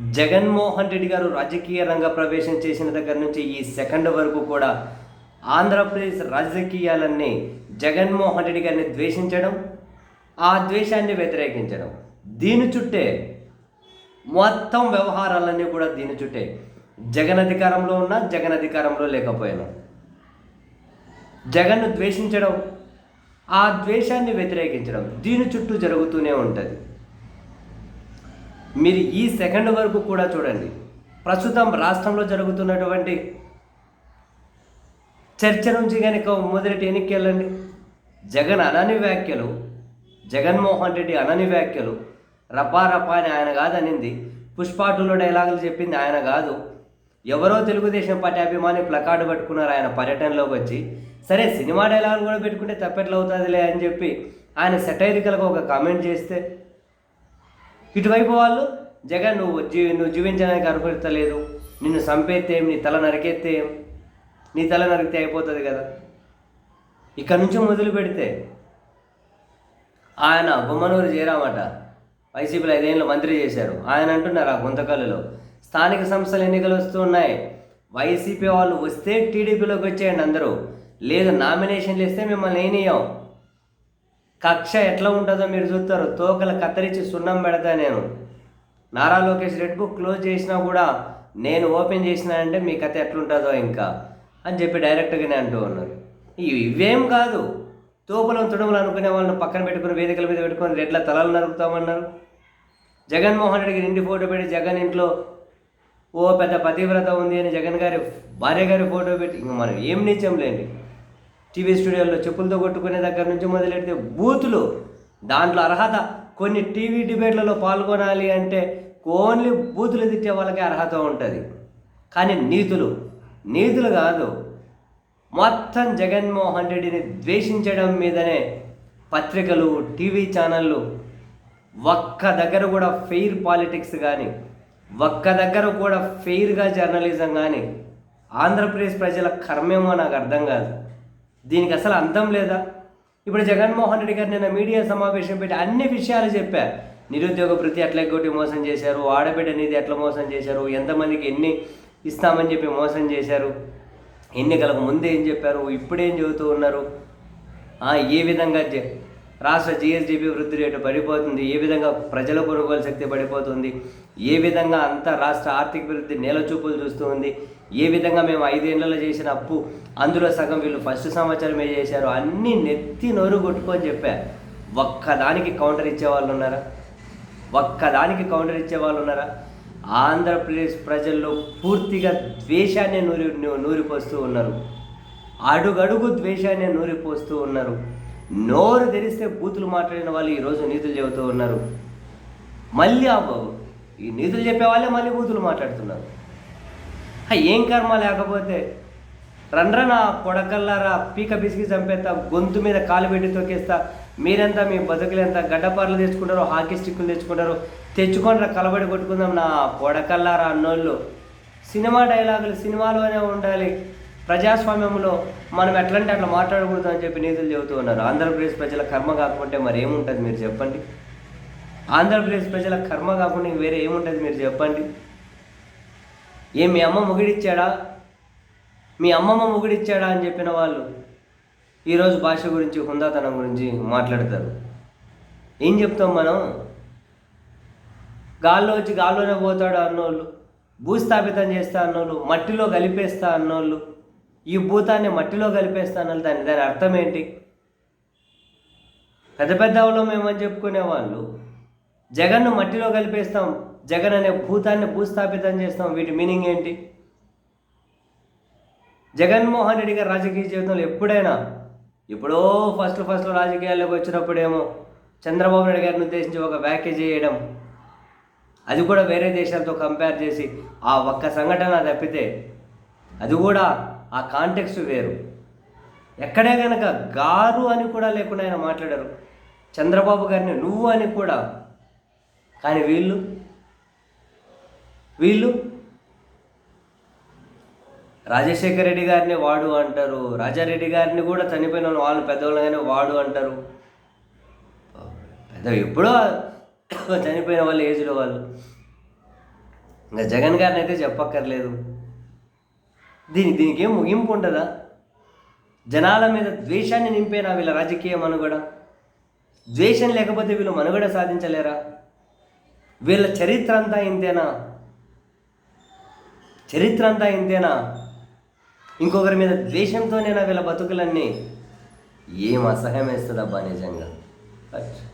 జగన్మోహన్ రెడ్డి గారు రాజకీయ రంగ ప్రవేశం చేసిన దగ్గర నుంచి ఈ సెకండ్ వరకు కూడా ఆంధ్రప్రదేశ్ రాజకీయాలన్నీ జగన్మోహన్ రెడ్డి గారిని ద్వేషించడం ఆ ద్వేషాన్ని వ్యతిరేకించడం. దీని చుట్టే మొత్తం వ్యవహారాలన్నీ కూడా దీని చుట్టే. జగన్ అధికారంలో ఉన్నా జగన్ అధికారంలో లేకపోయాను. జగన్ను ద్వేషించడం ఆ ద్వేషాన్ని వ్యతిరేకించడం దీని చుట్టూ జరుగుతూనే ఉంటుంది. మీరు ఈ సెకండ్ వరకు కూడా చూడండి. ప్రస్తుతం రాష్ట్రంలో జరుగుతున్నటువంటి చర్చ నుంచి కనుక మొదటి వెనక్కి వెళ్ళండి జగన్ అనని వ్యాఖ్యలు జగన్మోహన్ రెడ్డి అనని వ్యాఖ్యలు రపా రపా అని ఆయన కాదనింది. పుష్పాటులో డైలాగులు చెప్పింది ఆయన కాదు. ఎవరో తెలుగుదేశం పార్టీ అభిమాని ప్లకార్డు పట్టుకున్నారు ఆయన పర్యటనలోకి వచ్చి. సరే సినిమా డైలాగులు కూడా పెట్టుకుంటే తప్పెట్లు అవుతుందిలే అని చెప్పి ఆయన సెటైరికల్గా ఒక కామెంట్ చేస్తే ఇటువైపు వాళ్ళు జగన్ నువ్వు జీ నువ్వు జీవించడానికి అర్హతలేదు నిన్ను చంపేత్తేం నీ తల నరికేత్తేం నీ తల నరికితే అయిపోతుంది కదా. ఇక్కడ నుంచి మొదలు పెడితే ఆయన బొమ్మనూరు చేరామట వైసీపీలో ఐదేళ్ళు మంత్రి చేశారు. ఆయన అంటున్నారు ఆ గుంతకల్లులో స్థానిక సంస్థల ఎన్నికలు వస్తున్నాయి వైసీపీ వాళ్ళు వస్తే టీడీపీలోకి వచ్చేయండి అందరూ. లేదు నామినేషన్లు ఇస్తే మిమ్మల్ని ఏనియం కక్ష ఎట్లా ఉంటుందో మీరు చూస్తారు. తోకలు కత్తిరించి సున్నం పెడతా నేను. Nara Lokesh red book close చేసినా కూడా నేను ఓపెన్ చేసినా అంటే మీ కథ ఎట్లుంటుందో ఇంకా అని చెప్పి డైరెక్ట్గానే అంటూ ఉన్నారు. ఇవేం కాదు. తోపులను తుడుములు అనుకునే వాళ్ళని పక్కన పెట్టుకుని వేదికల మీద పెట్టుకొని రెడ్ల తలలు నరుకుతామన్నారు. జగన్మోహన్ రెడ్డికి ఇంటి ఫోటో పెట్టి జగన్ ఇంట్లో ఓ పెద్ద పతివ్రత ఉంది అని జగన్ గారి భార్య గారి ఫోటో పెట్టి ఇంక మనం ఏం నిత్యం లేండి. టీవీ స్టూడియోలో చెప్పులతో కొట్టుకునే దగ్గర నుంచి మొదలెడితే బూతులు. దాంట్లో అర్హత కొన్ని టీవీ డిబేట్లలో పాల్గొనాలి అంటే ఓన్లీ బూతులు తిట్టే వాళ్ళకే అర్హత ఉంటుంది. కానీ నీతులు నీతులు కాదు. మొత్తం జగన్మోహన్ రెడ్డిని ద్వేషించడం మీదనే పత్రికలు టీవీ ఛానళ్ళు ఒక్క దగ్గర కూడా ఫెయిర్ పాలిటిక్స్ కానీ ఒక్క దగ్గర కూడా ఫెయిర్గా జర్నలిజం కానీ ఆంధ్రప్రదేశ్ ప్రజల కర్మేమో నాకు అర్థం కాదు. దీనికి అసలు అర్థం లేదా? ఇప్పుడు జగన్మోహన్ రెడ్డి గారు నిన్న మీడియా సమావేశం పెట్టి అన్ని విషయాలు చెప్పా. నిరుద్యోగ వృత్తి ఎట్లా ఎగ్గొట్టి మోసం చేశారు ఆడబిడ్డ నిధి ఎట్లా మోసం చేశారు ఎంతమందికి ఎన్ని ఇస్తామని చెప్పి మోసం చేశారు. ఎన్నికలకు ముందే ఏం చెప్పారు? ఇప్పుడేం చెబుతూ ఉన్నారు? ఏ విధంగా రాష్ట్ర జిఎస్డిపి వృద్ధి రేటు పడిపోతుంది ఏ విధంగా ప్రజల కొనుగోలు శక్తి పడిపోతుంది ఏ విధంగా అంతా రాష్ట్ర ఆర్థిక వృద్ధి నేలచూపులు చూస్తూ ఉంది ఏ విధంగా మేము ఐదేళ్ళలో చేసిన అప్పు అందులో సగం వీళ్ళు ఫస్ట్ సంవత్సరమే చేశారు అన్నీ నెత్తి నోరు కొట్టుకొని చెప్పా. ఒక్కదానికి కౌంటర్ ఇచ్చే వాళ్ళు ఉన్నారా? ఒక్కదానికి కౌంటర్ ఇచ్చే వాళ్ళు ఉన్నారా? ఆంధ్రప్రదేశ్ ప్రజల్లో పూర్తిగా ద్వేషాన్ని నూరి నూరిపోస్తూ ఉన్నారు. అడుగడుగు ద్వేషాన్ని నూరిపోస్తూ ఉన్నారు. నోరు తెరిస్తే బూతులు మాట్లాడిన వాళ్ళు ఈరోజు నీతులు చెబుతూ ఉన్నారు. మళ్ళీ ఆ ఈ నీతులు చెప్పే వాళ్ళే మళ్ళీ బూతులు మాట్లాడుతున్నారు. ఏం కర్మ లేకపోతే? రండ్రా నా పొడకల్లారా పీక పిసికి చంపేస్తా గొంతు మీద కాలు పెట్టి తొక్కేస్తా. మీరెంత మీ బతుకులెంత గడ్డపార్లు తెచ్చుకుంటారో హాకీ స్టిక్కులు తెచ్చుకుంటారో తెచ్చుకొని కలబడి కొట్టుకుందాం నా పొడకల్లారా అన్నోళ్ళు. సినిమా డైలాగులు సినిమాలోనే ఉండాలి. ప్రజాస్వామ్యంలో మనం ఎట్లంటే అట్లా మాట్లాడకూడదు అని చెప్పి నీతులు చెబుతూ ఉన్నారు. ఆంధ్రప్రదేశ్ ప్రజల కర్మ కాకుంటే మరి ఏముంటుంది మీరు చెప్పండి? ఆంధ్రప్రదేశ్ ప్రజల కర్మ కాకుండా వేరే ఏముంటుంది మీరు చెప్పండి? ఏ మీ అమ్మ ముగిడిచ్చాడా? మీ అమ్మమ్మ ముగిడిచ్చాడా అని చెప్పిన వాళ్ళు ఈరోజు భాష గురించి హుందాతనం గురించి మాట్లాడతారు. ఏం చెప్తాం మనం? గాల్లో వచ్చి గాల్లోనే పోతాడు అన్నోళ్ళు భూస్థాపితం చేస్తా అన్నోళ్ళు మట్టిలో కలిపేస్తా అన్నోళ్ళు. ఈ భూతాన్ని మట్టిలో కలిపేస్తా అన్నోళ్ళు దాని దాని అర్థం ఏంటి? పెద్ద పెద్ద వాళ్ళు మేమని చెప్పుకునే వాళ్ళు జగన్ను మట్టిలో కలిపేస్తాం జగన్ అనే భూతాన్ని భూస్థాపితం చేస్తాం. వీటి మీనింగ్ ఏంటి? జగన్మోహన్ రెడ్డి గారి రాజకీయ జీవితంలో ఎప్పుడైనా ఎప్పుడో ఫస్ట్ ఫస్ట్ రాజకీయాల్లోకి వచ్చినప్పుడేమో చంద్రబాబు నాయుడు గారిని ఉద్దేశించి ఒక వ్యాఖ్య చేయడం అది కూడా వేరే దేశాలతో కంపేర్ చేసి ఆ ఒక్క సంఘటన తప్పితే అది కూడా ఆ కాంటెక్స్ట్ వేరు. ఎక్కడే కనుక గారు అని కూడా లేకుండా ఆయన మాట్లాడారు. చంద్రబాబు గారిని నువ్వు అని కూడా. కానీ వీళ్ళు వీళ్ళు? రాజశేఖర రెడ్డి గారిని వాడు అంటారు. రాజారెడ్డి గారిని కూడా చనిపోయిన వాళ్ళు పెద్దవాళ్ళగానే వాడు అంటారు. పెద్ద ఎప్పుడో చనిపోయిన వాళ్ళు ఏజ్లో వాళ్ళు. ఇంకా జగన్ గారిని అయితే చెప్పక్కర్లేదు. దీని దీనికి ఏం ముగింపు ఉంటుందా? జనాల మీద ద్వేషాన్ని నింపేనా వీళ్ళ రాజకీయ మనుగడ? ద్వేషం లేకపోతే వీళ్ళు మనుగడ సాధించలేరా? వీళ్ళ చరిత్ర అంతా ఇంతేనా? చరిత్ర అంతా ఇంతేనా? ఇంకొకరి మీద ద్వేషంతోనేనా వీళ్ళ బతుకులన్నీ ఏం అసహ్యం వేస్తుందబ్బా నిజంగా. అచ్చా